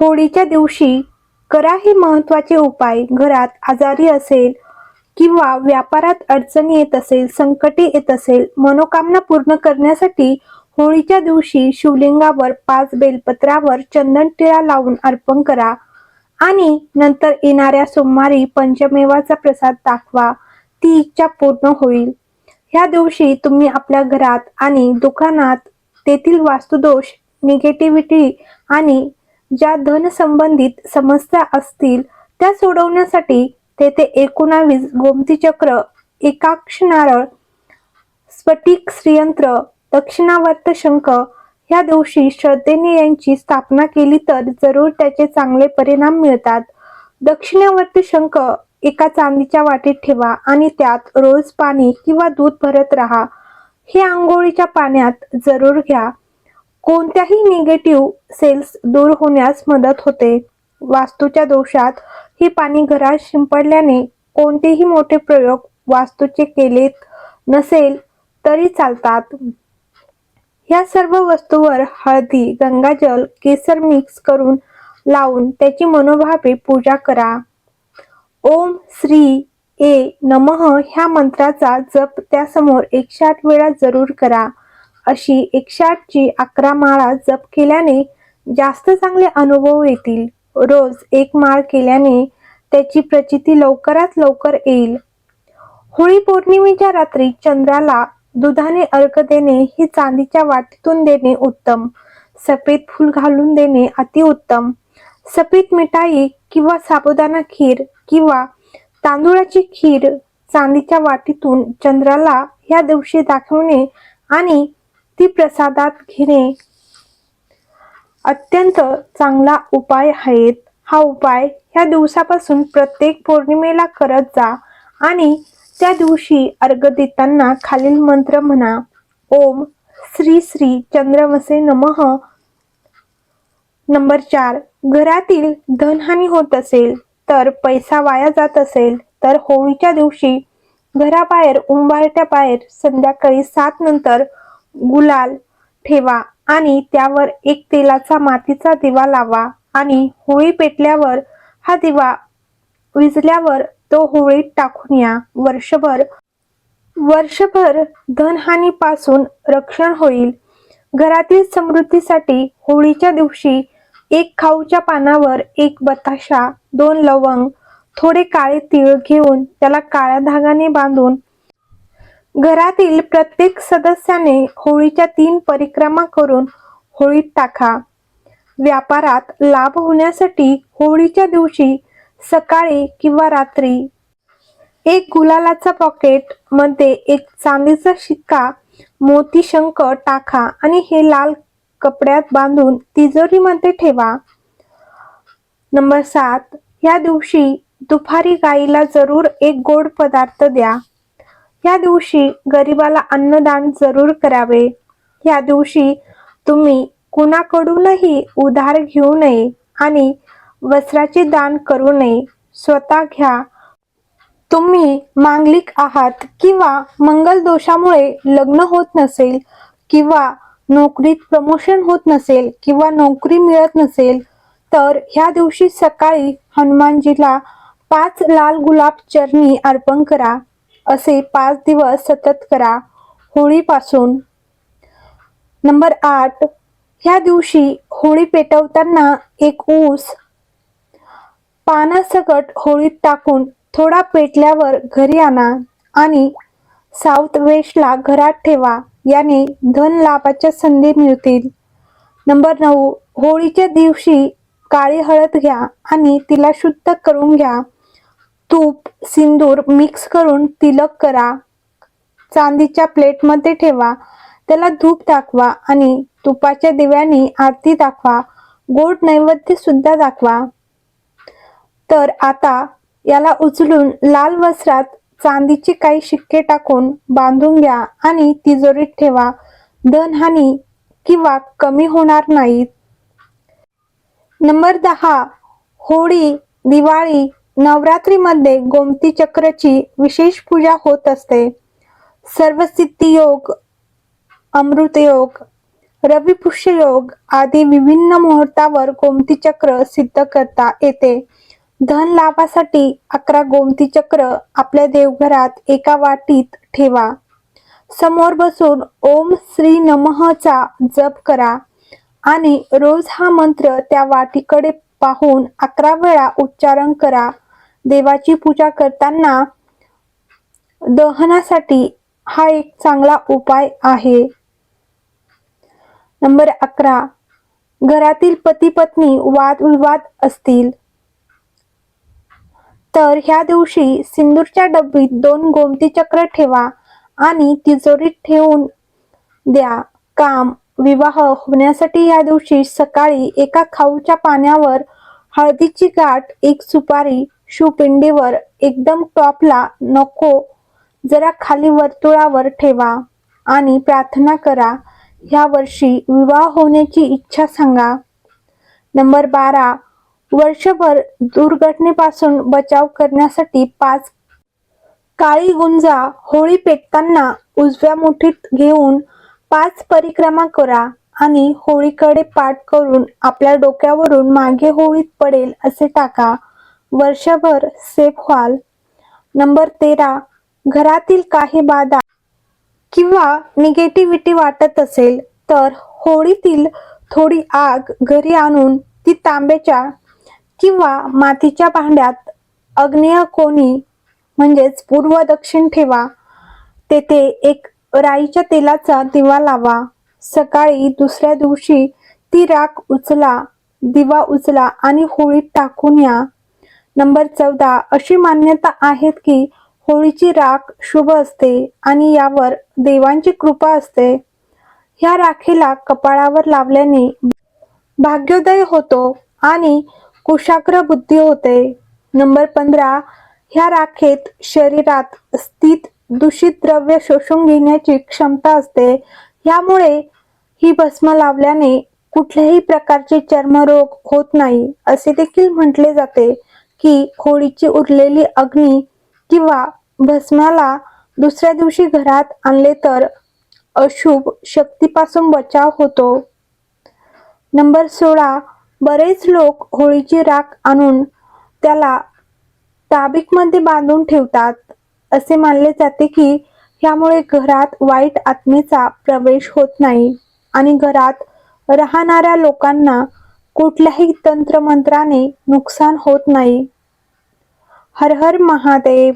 होळीच्या दिवशी करा हे महत्त्वाचे उपाय घरात आजारी असेल किंवा व्यापारात अडचणी येत असेल संकटे येत असेल मनोकामना पूर्ण करण्यासाठी होळीच्या दिवशी शिवलिंगावर पाच बेलपत्रावर चंदन टिळा लावून अर्पण करा आणि नंतर येणाऱ्या सोमवारी पंचमेवाचा प्रसाद दाखवा. ती इच्छा पूर्ण होईल. ह्या दिवशी तुम्ही आपल्या घरात आणि दुकानात तेथील वास्तुदोष निगेटिव्हिटी आणि ज्या धन संबंधित समस्या असतील त्या सोडवण्यासाठी तेथे एकोणावीस गोमती चक्र एकाक्ष नारळ स्फटिक श्रीयंत्र दक्षिणावर्त शंख या दिवशी श्रद्धेने यांची स्थापना केली तर जरूर त्याचे चांगले परिणाम मिळतात. दक्षिणावर्त शंख एका चांदीच्या वाटीत ठेवा आणि त्यात रोज पाणी किंवा दूध भरत राहा. हे आंघोळीच्या पाण्यात जरूर घ्या. कोणत्याही निगेटिव्ह सेल्स दूर होण्यास मदत होते. वास्तूच्या दोषात ही पाणी घरात शिंपडल्याने कोणतेही मोठे प्रयोग वास्तूचे केलेत नसेल तरी चालतात. या सर्व वस्तूवर हळदी गंगाजल केसर मिक्स करून लावून त्याची मनोभावे पूजा करा. ओम श्री ए नमः ह्या मंत्राचा जप त्यासमोर एकशे आठ वेळा जरूर करा. अशी एकशे आठची अकरा माळा जप केल्याने जास्त चांगले अनुभव येतील. रोज एक माळ केल्याने त्याची प्रचिती लवकरात लवकर येईल. होळी पौर्णिमेच्या रात्री चंद्राला दुधाने अर्घ देणे हे चांदीच्या वाटीतून देणे उत्तम. सफेद फूल घालून देणे अतिउत्तम सफेद मिठाई किंवा साबुदाणा खीर किंवा तांदूळाची खीर चांदीच्या वाटीतून चंद्राला या दिवशी दाखवणे आणि ती प्रसादात घेणे अत्यंत चांगला उपाय आहेत. हा उपाय ह्या दिवसापासून प्रत्येक पौर्णिमेला करत जा आणि त्या दिवशी अर्घ देताना खालील मंत्र म्हणा. ओम श्री श्री चंद्रमसे नमः. नंबर चार. घरातील धनहानी होत असेल तर पैसा वाया जात असेल तर होळीच्या दिवशी घराबाहेर उंबारट्या बाहेर संध्याकाळी सात नंतर गुलाल ठेवा आणि त्यावर एक तेलाचा मातीचा दिवा लावा आणि होळी पेटल्यावर हा दिवा विजल्यावर तो होळीत टाकून या. वर्षभर वर्षभर धनहानीपासून रक्षण होईल. घरातील समृद्धीसाठी होळीच्या दिवशी एक खाऊच्या पानावर एक बताशा दोन लवंग थोडे काळे तीळ घेऊन त्याला काळ्या धागाने बांधून घरातील प्रत्येक सदस्याने होळीच्या तीन परिक्रमा करून होळीत टाका. व्यापारात लाभ होण्यासाठी होळीच्या दिवशी सकाळी किंवा रात्री एक गुलालाचा पॉकेटमध्ये एक चांदीचा शिक्का मोती शंख टाका आणि हे लाल कपड्यात बांधून तिजोरीमध्ये ठेवा. नंबर सात या दिवशी दुपारी गाईला जरूर एक गोड पदार्थ द्या. या दिवशी गरिबाला अन्नदान जरूर करावे. या दिवशी तुम्ही कुणाकडूनही उधार घेऊ नये आणि वस्त्राचे दान करू नये. स्वतः घ्या. तुम्ही मांगलिक आहात किंवा मंगल दोषामुळे लग्न होत नसेल किंवा नोकरीत प्रमोशन होत नसेल किंवा नोकरी मिळत नसेल तर ह्या दिवशी सकाळी हनुमानजीला पाच लाल गुलाब चरणी अर्पण करा. असे पाच दिवस सतत करा. होळीपासून. नंबर आठ. ह्या दिवशी होळी पेटवताना एक ऊस पानासकट होळीत टाकून थोडा पेटल्यावर घरी आणा आणि साऊथ वेस्टला घरात ठेवा. याने धन लाभाच्या संधी मिळतील. नंबर नऊ. होळीच्या दिवशी काळी हळद घ्या आणि तिला शुद्ध करून घ्या. तूप सिंदूर मिक्स करून तिलक करा. चांदीच्या प्लेटमध्ये ठेवा. त्याला धूप दाखवा आणि तुपाच्या दिव्याने आरती दाखवा. गोड नैवेद्य सुद्धा दाखवा. तर आता याला उचलून लाल वस्त्रात चांदीचे काही शिक्के टाकून बांधून घ्या आणि तिजोरीत ठेवा. धनहानी किंवा कमी होणार नाहीत. नंबर दहा. होळी दिवाळी नवरात्रीमध्ये गोमती चक्रची विशेष पूजा होत असते. सर्वसिद्धी योग अमृत योग रवी योग आदी विभिन्न मुहूर्तावर गोमती चक्र सिद्ध करता येते. धन लाभासाठी अकरा गोमती चक्र आपल्या देवघरात एका वाटीत ठेवा. समोर बसून ओम श्री नमहचा जप करा आणि रोज हा मंत्र त्या वाटीकडे पाहून अकरा वेळा उच्चारण करा. देवाची पूजा करताना दहनासाठी हा एक चांगला उपाय आहे. नंबर अकरा. घरातील पती पत्नी वादविवाद असतील. तर ह्या दिवशी सिंदूरच्या डब्बीत दोन गोमती चक्र ठेवा आणि तिजोरीत ठेवून द्या. काम विवाह होण्यासाठी या दिवशी सकाळी एका खाऊच्या पाण्यावर हळदीची गाठ एक सुपारी शिवपिंडीवर एकदम टॉपला नको जरा खाली वर्तुळावर ठेवा आणि प्रार्थना करा. ह्या वर्षी विवाह होण्याची इच्छा सांगा. नंबर बारा वर्षभर दुर्घटनेपासून बचाव करण्यासाठी पाच काळी गुंजा होळी पेटताना उजव्या मुठीत घेऊन पाच परिक्रमा करा आणि होळीकडे पाठ करून आपल्या डोक्यावरून मागे होळीत पडेल असे टाका. वर्षभर सेफ व्हाल. नंबर तेरा घरातील काही बाधा किंवा निगेटिव्हिटी वाटत असेल तर होळीतील थोडी आग घरी आणून ती तांब्याच्या किंवा मातीच्या भांड्यात अग्नेय कोणी म्हणजेच पूर्व दक्षिण ठेवा. तेथे एक राईच्या तेलाचा दिवा लावा. सकाळी दुसऱ्या दिवशी ती राख उचला दिवा उचला आणि होळीत टाकून या. नंबर चौदा अशी मान्यता आहेत की होळीची राख शुभ असते आणि यावर देवांची कृपा असते. ह्या राखीला कपाळावर लावल्याने भाग्योदय होतो आणि कुशाग्र बुद्धी होते. नंबर पंधरा ह्या राखेत शरीरात स्थित दूषित द्रव्य शोषून घेण्याची क्षमता असते. यामुळे ही भस्म लावल्याने कुठल्याही प्रकारचे चर्मरोग होत नाही असे देखील म्हटले जाते. की होळीची उरलेली अग्नी किंवा भस्माला दुसऱ्या दिवशी घरात आणले तर अशुभ शक्तीपासून बचाव होतो. नंबर सोळा. बरेच लोक होळीची राख आणून त्याला ताबीकमध्ये बांधून ठेवतात. असे मानले जाते की यामुळे घरात वाईट आत्मेचा प्रवेश होत नाही आणि घरात राहणाऱ्या लोकांना कुठल्याही तंत्रमंत्राने नुकसान होत नाही. हर हर महादेव.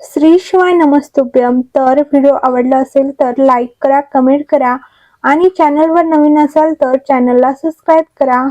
श्री शिवाय नमस्तुभ्यम. तर व्हिडिओ आवडला असेल तर लाईक करा कमेंट करा आणि चॅनलवर नवीन असाल तर चॅनलला सबस्क्राईब करा.